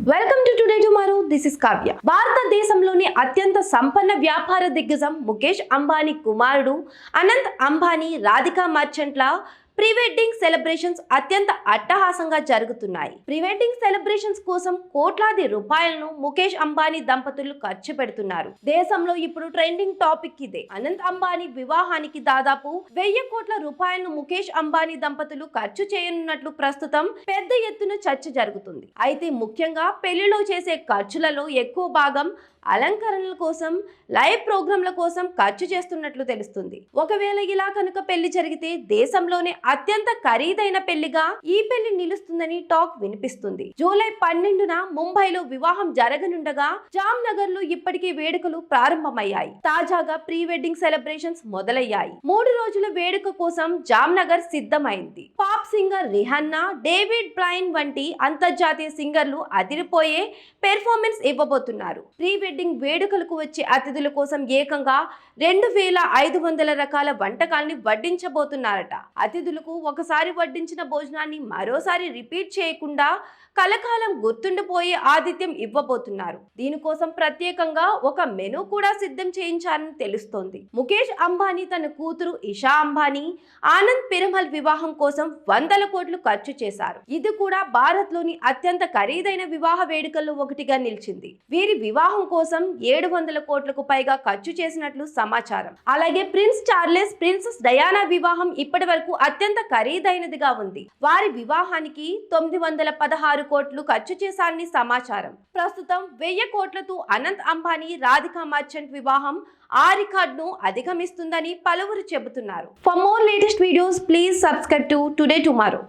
Welcome to today tomorrow this is Kavya భారతదేశంలోని అత్యంత సంపన్న వ్యాపార దిగ్గజం ముఖేష్ అంబానీ కుమారుడు అనంత్ అంబానీ రాధికా మర్చెంట్ల ప్రీ వెడ్డింగ్ సెలబ్రేషన్స్ అత్యంత అట్టహాసంగా జరుగుతున్నాయి. ప్రీ వెడ్డింగ్ సెలబ్రేషన్స్ కోసం కోట్లాది రూపాయలను ముఖేష్ అంబానీ దంపతులు ఖర్చు పెడుతున్నారు. దేశంలో ఇప్పుడు ట్రెండింగ్ టాపిక్ ఇదే. అనంత్ అంబానీ వివాహానికి దాదాపు వెయ్యి కోట్ల రూపాయలను ముఖేష్ అంబానీ దంపతులు ఖర్చు చేయనున్నట్లు ప్రస్తుతం పెద్ద ఎత్తున చర్చ జరుగుతుంది. అయితే ముఖ్యంగా పెళ్ళిలో చేసే ఖర్చులలో ఎక్కువ భాగం అలంకరణల కోసం లైవ్ ప్రోగ్రాంల కోసం ఖర్చు చేస్తున్నట్లు తెలుస్తుంది. ఒకవేళ ఇలా కనుక పెళ్ళి జరిగితే దేశంలోనే అత్యంత ఖరీదైన పెళ్ళిగా ఈ పెళ్ళి నిలుస్తుందని టాక్ వినిపిస్తుంది. జూలై పన్నెండున ముంబైలో వివాహం జరగనుండగా జామ్ నగర్లో ఇప్పటికే వేడుకలు ప్రారంభమయ్యాయి. తాజాగా ప్రీ వెడ్డింగ్ సెలబ్రేషన్స్ మొదలయ్యాయి. మూడు రోజుల వేడుక కోసం జామ్ నగర్ సిద్ధమైంది. Pop singer Rihanna David Blaine వంటి అంతర్జాతీయ సింగర్లు అదిరిపోయే పెర్ఫార్మెన్స్ ఇవ్వబోతున్నారు. ప్రీ వెడ్డింగ్ వేడుకలకు వచ్చే అతిథుల కోసం ఏకంగా రెండు వేల ఐదు వందల రకాల వంటకాల్ని వడ్డించబోతున్నారట. అతిథులకు ఒకసారి వడ్డించిన భోజనాన్ని మరోసారి రిపీట్ చేయకుండా కలకాలం గుర్తుండిపోయే ఆతిథ్యం ఇవ్వబోతున్నారు. దీనికోసం ప్రత్యేకంగా ఒక మెనూ కూడా సిద్ధం చేయించారని తెలుస్తోంది. ముఖేష్ అంబానీ తన కూతురు ఇషా అంబానీ ఆనంద్ పిరమల్ వివాహం కోసం వందల కోట్లు ఖర్చు చేశారు. ఇది కూడా భారత్లోని అత్యంత ఖరీదైన వివాహ వేడుకల్లో ఒకటిగా నిలిచింది. వీరి వివాహం కోసం ఏడు వందల కోట్లకు పైగా ఖర్చు చేసినట్లు సమాచారం. అలాగే ప్రిన్స్ చార్లెస్ ప్రిన్సెస్ డయానా వివాహం ఇప్పటి వరకు అత్యంత ఖరీదైనదిగా ఉంది. వారి వివాహానికి తొమ్మిది వందల పదహారు కోట్లు ఖర్చు చేశారని సమాచారం. ప్రస్తుతం వెయ్యి కోట్లతో అనంత్ అంబానీ రాధికా మర్చెంట్ వివాహం ఆ రికార్డును అధిగమిస్తుందని పలువురు చెబుతున్నారు. For more latest videos please subscribe to today tomorrow